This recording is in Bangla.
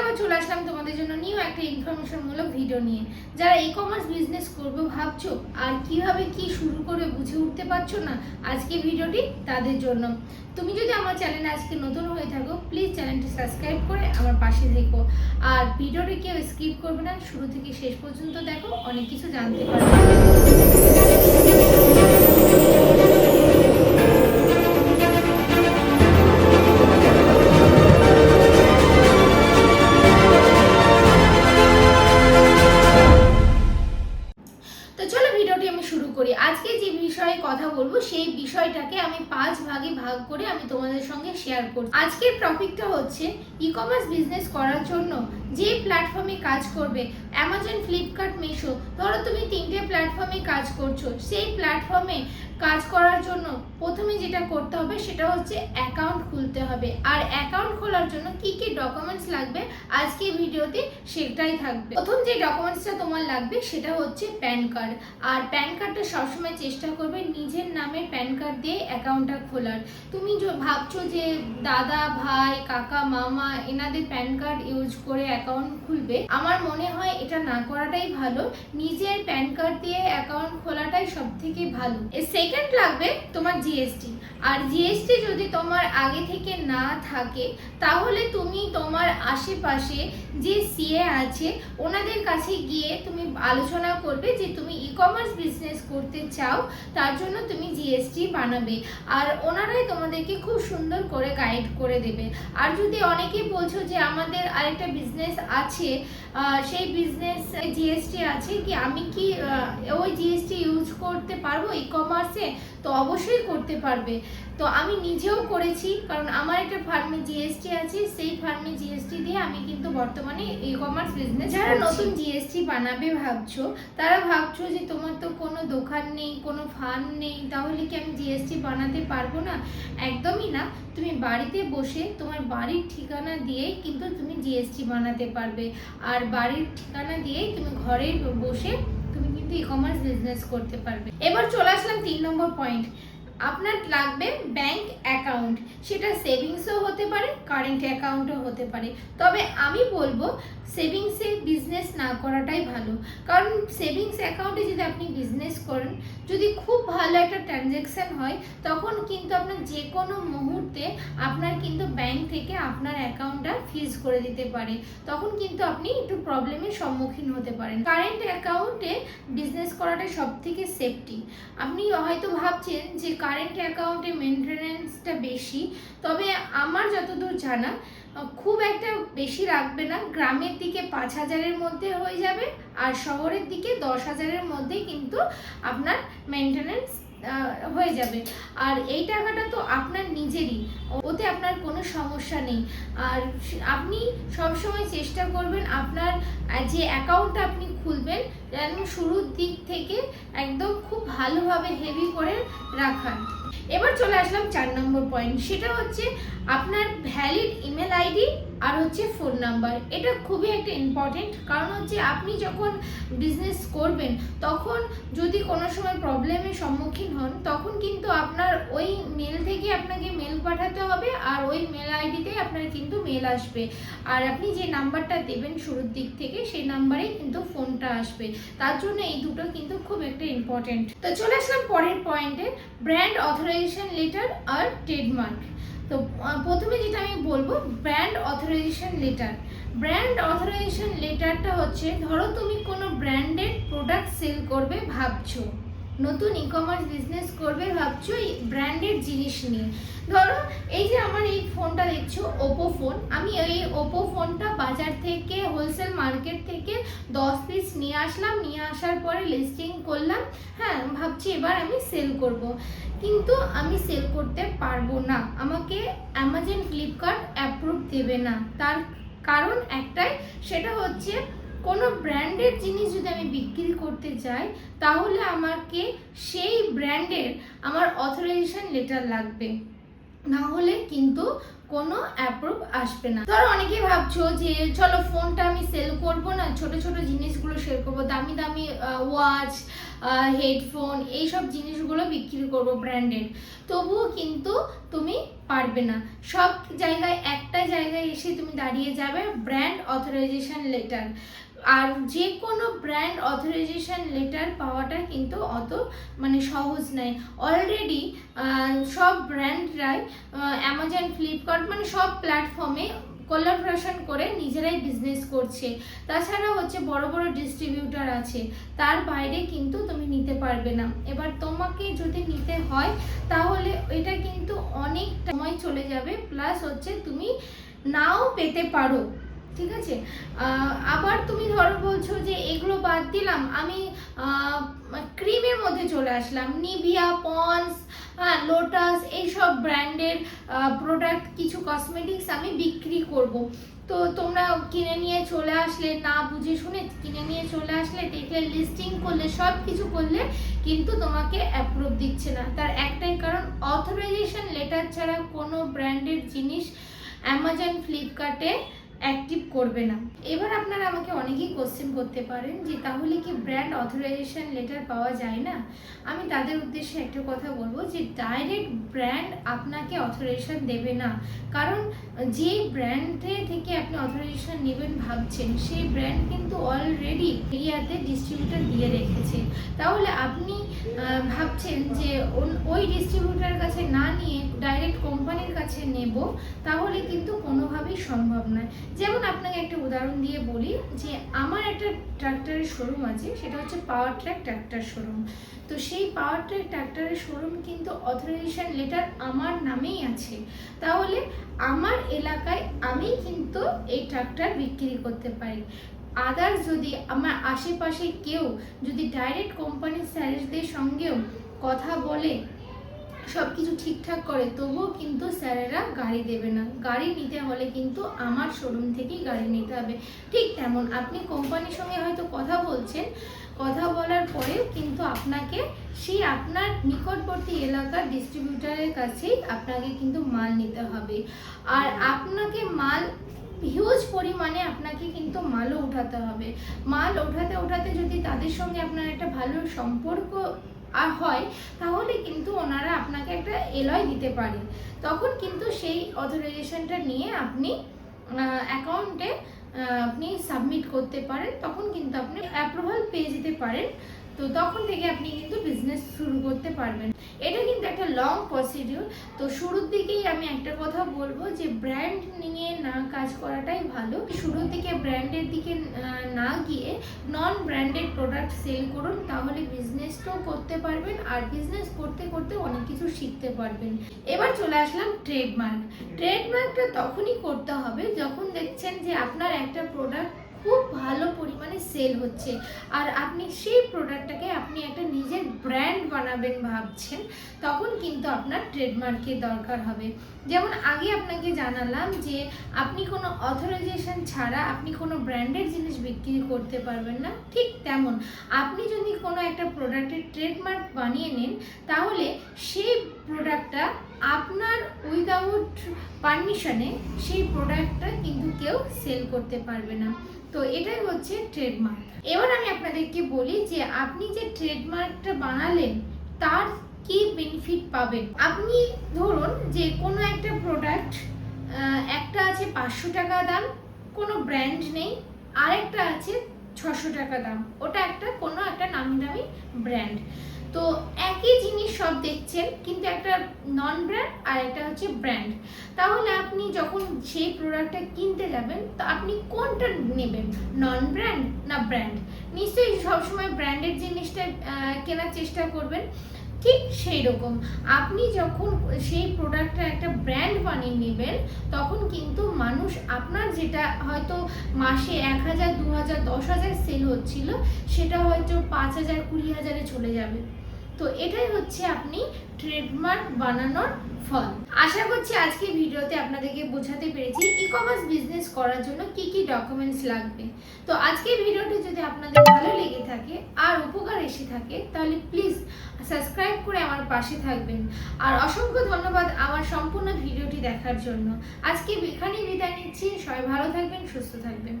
আবার চলে আসলাম তোমাদের জন্য নিউ একটা ইনফরমেশন মূলক ভিডিও নিয়ে। যারা ই কমার্স বিজনেস করবে ভাবছ, আর কীভাবে কি শুরু করবে বুঝে উঠতে পারছ না, আজকে ভিডিওটি তাদের জন্য। তুমি যদি আমার চ্যানেলে আজকে নতুন হয়ে থাকো প্লিজ চ্যানেলটি সাবস্ক্রাইব করে আমার পাশে থেকো। আর ভিডিওটি কেউ স্কিপ করবে না, শুরু থেকে শেষ পর্যন্ত দেখো, অনেক কিছু জানতে পারবে। ভিডিওটি আমি শুরু করি। আজকে যে বিষয়ে কথা বলব, সেই বিষয়টাকে আমি পাঁচ ভাগে ভাগ করে আমি তোমাদের সঙ্গে শেয়ার করব আজকের টপিকটা হচ্ছে ই কমার্স বিজনেস করার জন্য যে প্ল্যাটফর্মে কাজ করবে অ্যামাজন ফ্লিপকার্ট মিশো ধরো তুমি তিনটে প্ল্যাটফর্মে কাজ করছ, সেই প্ল্যাটফর্মে কাজ করার জন্য যেটা করতে হবে সেটা হচ্ছে অ্যাকাউন্ট খুলতে হবে। আর অ্যাকাউন্ট খোলার জন্য কি কি ডকুমেন্টস লাগবে আজকে ভিডিওতে সেটাই থাকবে। প্রথম যে ডকুমেন্টসটা তোমার লাগবে সেটা হচ্ছে প্যান কার্ড আর প্যান কার্ডটা সবসময় চেষ্টা করবে নিজের নামে প্যান কার্ড দিয়ে অ্যাকাউন্টটা খোলার। তুমি ভাবছ যে দাদা, ভাই, কাকা, মামা এনাদের প্যান কার্ড ইউজ করে অ্যাকাউন্ট খুলবে। আমার মনে হয় এটা না করাটাই ভালো। নিজের প্যান কার্ড দিয়ে অ্যাকাউন্ট খোলাটাই সব থেকে ভালো সেকেন্ড লাগবে তোমার জিএসটি আর জিএসটি যদি তোমার আগে থেকে না থাকে, তাহলে তুমি তোমার আশেপাশে যে সিএ আছে, ওনাদের কাছে গিয়ে তুমি আলোচনা করবে যে তুমি ই কমার্স বিজনেস করতে চাও, তার জন্য তুমি জিএসটি বানাবে। আর ওনারাই তোমাদেরকে খুব সুন্দর করে গাইড করে দেবে। আর যদি অনেকেই বলছো যে আমাদের আরেকটা বিজনেস আছে সেই বিজনেস জিএসটি আছে কি, আমি কি ওই জিএসটি ইউজ করতে পারব ই কমার্সে তো অবশ্যই করতে পারবে। তো আমি নিজেও করেছি কারণ আমার একটা ফার্মে জিএসটি আছে সেই ফার্মে জিএসটি দিয়ে আমি কিন্তু বর্তমানে ই কমার্স বিজনেস যারা নতুন জিএসটি বানাবে ভাবছ তারা ভাবছ যে তোমার তো কোনো দোকান নেই কোনো ফার্ম নেই তাহলে কি আমি জিএসটি বানাতে পারব না? একদমই না। তুমি বাড়িতে বসে তোমার বাড়ির ঠিকানা দিয়েই কিন্তু তুমি জিএসটি বানাতে পারবে। আর বাড়ির ঠিকানা দিয়েই তুমি ঘরে বসে তুমি কিন্তু ই কমার্স বিজনেস করতে পারবে। এবার চলে আসলাম তিন নম্বর পয়েন্ট আপনার লাগবে ব্যাংক অ্যাকাউন্ট সেটা সেভিংসও হতে পারে কারেন্ট অ্যাকাউন্টও হতে পারে। তবে আমি বলব সেভিংসে বিজনেস না করাটাই ভালো। কারণ সেভিংস অ্যাকাউন্টে যদি আপনি বিজনেস করেন, যদি খুব ভালো একটা ট্রানজ্যাকশান হয়, তখন কিন্তু আপনার যে কোনো মুহূর্তে আপনার কিন্তু ব্যাংক থেকে আপনার অ্যাকাউন্টটা ফিজ করে দিতে পারে। তখন কিন্তু আপনি একটু প্রবলেমের সম্মুখীন হতে পারেন। কারেন্ট অ্যাকাউন্টে বিজনেস করাটা সব থেকে সেফটি আপনি হয়তো ভাবছেন যে কারেন্ট অ্যাকাউন্টে মেনটেনেন্সটা বেশি, তবে আমার যতদূর জানা, খুব একটা বেশি রাখবে না। গ্রামের দিকে পাঁচ হাজারের মধ্যে হয়ে যাবে, আর শহরের দিকে দশ হাজারের মধ্যে কিন্তু আপনার মেনটেনেন্স হয়ে যাবে। আর এই টাকাটা তো আপনার নিজেরই। ওতে আপনার কোনো সমস্যা নেই। আর আপনি সবসময় চেষ্টা করবেন আপনার যে অ্যাকাউন্টটা আপনি খুলবেন, যেন শুরুর দিক থেকে একদম খুব ভালোভাবে হেভি করে রাখান। এবার চলে আসলাম চার নম্বর পয়েন্ট সেটা হচ্ছে আপনার ভ্যালিড ইমেল আইডি আর হচ্ছে ফোন নাম্বার এটা খুবই একটা ইম্পর্টেন্ট কারণ হচ্ছে আপনি যখন বিজনেস করবেন, তখন যদি কোনো সময় প্রবলেমের সম্মুখীন হন, তখন কিন্তু আপনার ওই মেল থেকে আপনাকে মেল পাঠাতে হবে, আর ওই মেল আইডিতে আপনার কিন্তু মেল আসবে। আর আপনি যে নাম্বারটা দেবেন শুরুর দিক থেকে, সেই নাম্বারেই কিন্তু ফোনটা আসবে। তার জন্য এই দুটো কিন্তু খুব একটা ইম্পর্টেন্ট তো চলে আসলাম পরের পয়েন্টে ব্র্যান্ড অথরাইজেশন লেটার আর ট্রেডমার্ক তো প্রথমে যেটা আমি বলব brand authorization letter brand authorization লেটারটা হচ্ছে, ধরো তুমি কোনো ব্র্যান্ডেড প্রোডাক্ট সেল করবে, ভাবছ। নতুন ই কমার্স বিজনেস করবে ভাবছ? এই ব্র্যান্ডেড জিনিস নিয়ে। ধরো, এই যে আমার এই ফোনটা দেখছ ওপো ফোন আমি এই ওপো ফোনটা বাজার থেকে হোলসেল মার্কেট থেকে দশ পিস নিয়ে আসলাম, নিয়ে আসার পরে লিস্টিং করলাম। হ্যাঁ ভাবছি এবার আমি সেল করব। কিন্তু আমি সেল করতে পারব না। আমাকে অ্যামাজন ফ্লিপকার্ট অ্যাপ্রুভ দেবে না। তার কারণ একটাই, সেটা হচ্ছে কোনো ব্র্যান্ডের জিনিস যদি আমি বিক্রি করতে চাই তাহলে আমাকে সেই ব্র্যান্ডের আমার অথরাইজেশন লেটার লাগবে। না হলে কিন্তু কোনো অ্যাপ্রুভ আসবে না। ধরো অনেকেই ভাবছ যে, চলো ফোনটা আমি সেল করব না, ছোট ছোট জিনিসগুলো সেল করব, দামি দামি ওয়াচ হেডফোন এইসব জিনিসগুলো বিক্রি করব ব্র্যান্ডেড তবুও কিন্তু তুমি পারবে না। সব জায়গায় একটা জায়গায় এসে তুমি দাঁড়িয়ে যাবে ব্র্যান্ড অথরাইজেশন লেটার আর যে কোনো ব্র্যান্ড অথরাইজেশন লেটার পাওয়াটা কিন্তু অত মানে সহজ নয় অলরেডি সব ব্র্যান্ডরাই অ্যামাজন ফ্লিপকার্ট মানে সব প্ল্যাটফর্মে কোলাবোরেশন করে নিজেরাই বিজনেস করছে। তাছাড়া হচ্ছে বড় বড় ডিস্ট্রিবিউটার আছে, তার বাইরে কিন্তু তুমি নিতে পারবে না। এবার তোমাকে যদি নিতে হয়, তাহলে এটা কিন্তু অনেক সময় চলে যাবে প্লাস হচ্ছে তুমি নাও পেতে পারো। ঠিক আছে? আবার তুমি ধরো বলছো যে এগুলো বাদ দিলাম, আমি ক্রিমের মধ্যে চলে আসলাম। নিভিয়া, পন্স হ্যাঁ লোটাস, এইসব ব্র্যান্ডের প্রোডাক্ট কিছু কসমেটিক্স আমি বিক্রি করব। তো তোমরা কিনে নিয়ে চলে আসলে, না বুঝে শুনে কিনে নিয়ে চলে আসলে, দেখলে লিস্টিং করলে সব কিছু করলে কিন্তু তোমাকে অ্যাপ্রুভ দিচ্ছে না। তার একটাই কারণ অথরাইজেশন লেটার ছাড়া কোনো ব্র্যান্ডের জিনিস অ্যামাজন ফ্লিপকার্টে অ্যাক্টিভ করবে না। এবার আপনারা আমাকে অনেকেই কোশ্চেন করতে পারেন যে, তাহলে কি ব্র্যান্ড অথরাইজেশন লেটার পাওয়া যায় না? আমি তাদের উদ্দেশ্যে একটা কথা বলব যে ডাইরেক্ট ব্র্যান্ড আপনাকে অথরাইজেশন দেবে না। কারণ যে ব্র্যান্ডে থেকে আপনি অথরাইজেশন নেবেন ভাবছেন, সেই ব্র্যান্ড কিন্তু অলরেডি এরিয়াতে ডিস্ট্রিবিউটার দিয়ে রেখেছে। তাহলে আপনি ভাবছেন যে ওই ডিস্ট্রিবিউটার কাছে না ডাইরেক্ট কোম্পানির কাছে নেব, তাহলে কিন্তু কোনোভাবেই সম্ভব নয়। যেমন আপনাকে একটা উদাহরণ দিয়ে বলি, যে আমার একটা ট্রাক্টরের শোরুম আছে, সেটা হচ্ছে পাওয়ার ট্র্যাক ট্র্যাক্টর শোরুম তো সেই পাওয়ার ট্র্যাক ট্রাক্টরের শোরুম কিন্তু অথরাইজেশন লেটার আমার নামেই আছে। তাহলে আমার এলাকায় আমি কিন্তু এই ট্রাক্টর বিক্রি করতে পারি। আদার্স যদি আমার আশেপাশে কেউ যদি ডাইরেক্ট কোম্পানির স্যারেদের সঙ্গেও কথা বলে সব কিছু ঠিকঠাক করে, তবুও কিন্তু স্যারেরা গাড়ি দেবে না। গাড়ি নিতে হলে কিন্তু আমার শোরুম থেকেই গাড়ি নিতে হবে। ঠিক তেমন, আপনি কোম্পানির সঙ্গে হয়তো কথা বলছেন, কথা বলার পরেও কিন্তু আপনাকে সেই আপনার নিকটবর্তী এলাকার ডিস্ট্রিবিউটারের কাছেই আপনাকে কিন্তু মাল নিতে হবে। আর আপনাকে মাল হিউজ পরিমাণে আপনাকে কিন্তু মালও উঠাতে হবে। মাল ওঠাতে ওঠাতে যদি তাদের সঙ্গে আপনার একটা ভালো সম্পর্ক আর হয়, তাহলে কিন্তু ওনারা আপনাকে একটা এলয় দিতে পারে। তখন কিন্তু সেই অথরাইজেশনটা নিয়ে আপনি অ্যাকাউন্টে আপনি সাবমিট করতে পারেন। তখন কিন্তু আপনি অ্যাপ্রুভাল পেয়ে যেতে পারেন। তো তখন থেকে আপনি কিন্তু বিজনেস শুরু করতে পারবেন। এটা কিন্তু একটা লং প্রসিডিউর তো শুরুর দিকেই আমি একটা কথা বলব যে ব্র্যান্ড নিয়ে না কাজ করাটাই ভালো। শুরুর দিকে ব্র্যান্ডের দিকে না গিয়ে নন ব্র্যান্ডেড প্রোডাক্ট সেল করুন, তাহলে বিজনেসটাও করতে পারবেন আর বিজনেস করতে করতে অনেক কিছু শিখতে পারবেন। এবার চলে আসলাম ট্রেডমার্ক ট্রেডমার্কটা তখনই করতে হবে যখন দেখছেন যে আপনার একটা প্রোডাক্ট খুব ভালো পরিমাণে সেল হচ্ছে। আর আপনি সেই প্রোডাক্টটাকে আপনি একটা নিজের ব্র্যান্ড বানাবেন ভাবছেন, তখন কিন্তু আপনার ট্রেডমার্কের দরকার হবে। যেমন আগে আপনাকে জানালাম যে আপনি কোনো অথরাইজেশন ছাড়া আপনি কোনো ব্র্যান্ডের জিনিস বিক্রি করতে পারবেন না। ঠিক তেমন। আপনি যদি কোনো একটা প্রোডাক্টের ট্রেডমার্ক বানিয়ে নেন, তাহলে সেই প্রোডাক্টটা আপনার উইদাউট পারমিশনে সেই প্রোডাক্টটা কিন্তু কেউ সেল করতে পারবে না। তো এটাই হচ্ছে ট্রেডমার্ক এবার আমি আপনাদেরকে বলি যে আপনি যে ট্রেডমার্কটা বানালেন, তার কি বেনিফিট পাবেন? আপনি ধরুন যে কোনো একটা প্রোডাক্ট একটা আছে পাঁচশো টাকা দাম, কোনো ব্র্যান্ড নেই, আরেকটা আছে ছশো টাকা দাম। ওটা একটা কোনো একটা নামি দামি ব্র্যান্ড তো একই জিনিস সব দেখছেন, কিন্তু একটা নন ব্র্যান্ড আর একটা হচ্ছে ব্র্যান্ড তাহলে আপনি যখন সেই প্রোডাক্টটা কিনতে যাবেন, তো আপনি কোনটা নেবেন নন ব্র্যান্ড না ব্র্যান্ড নিশ্চয়ই সবসময় ব্র্যান্ডের জিনিসটা কেনার চেষ্টা করবেন। ঠিক সেই রকম। আপনি যখন সেই প্রোডাক্টটা একটা ব্র্যান্ড বানিয়ে নেবেন, তখন কিন্তু মানুষ আপনার যেটা হয়তো মাসে এক হাজার, দু হাজার, দশ হাজার সেল হচ্ছিল, সেটা হয়তো পাঁচ হাজার, কুড়ি হাজারে চলে যাবে। তো এটাই হচ্ছে আপনি ট্রেডমার্ক বানানোর ফল। আশা করছি আজকে ভিডিওতে আপনাদেরকে বোঝাতে পেরেছি ই কমার্স বিজনেস করার জন্য কি কি ডকুমেন্টস লাগবে। তো আজকে ভিডিওটি যদি আপনাদের ভালো লেগে থাকে, আর উপকার এসে থাকে, তাহলে প্লিজ সাবস্ক্রাইব করে আমার পাশে থাকবেন। আর অসংখ্য ধন্যবাদ আমার সম্পূর্ণ ভিডিওটি দেখার জন্য। আজকে এখানেই বিদায় নিচ্ছি, সবাই ভালো থাকবেন, সুস্থ থাকবেন।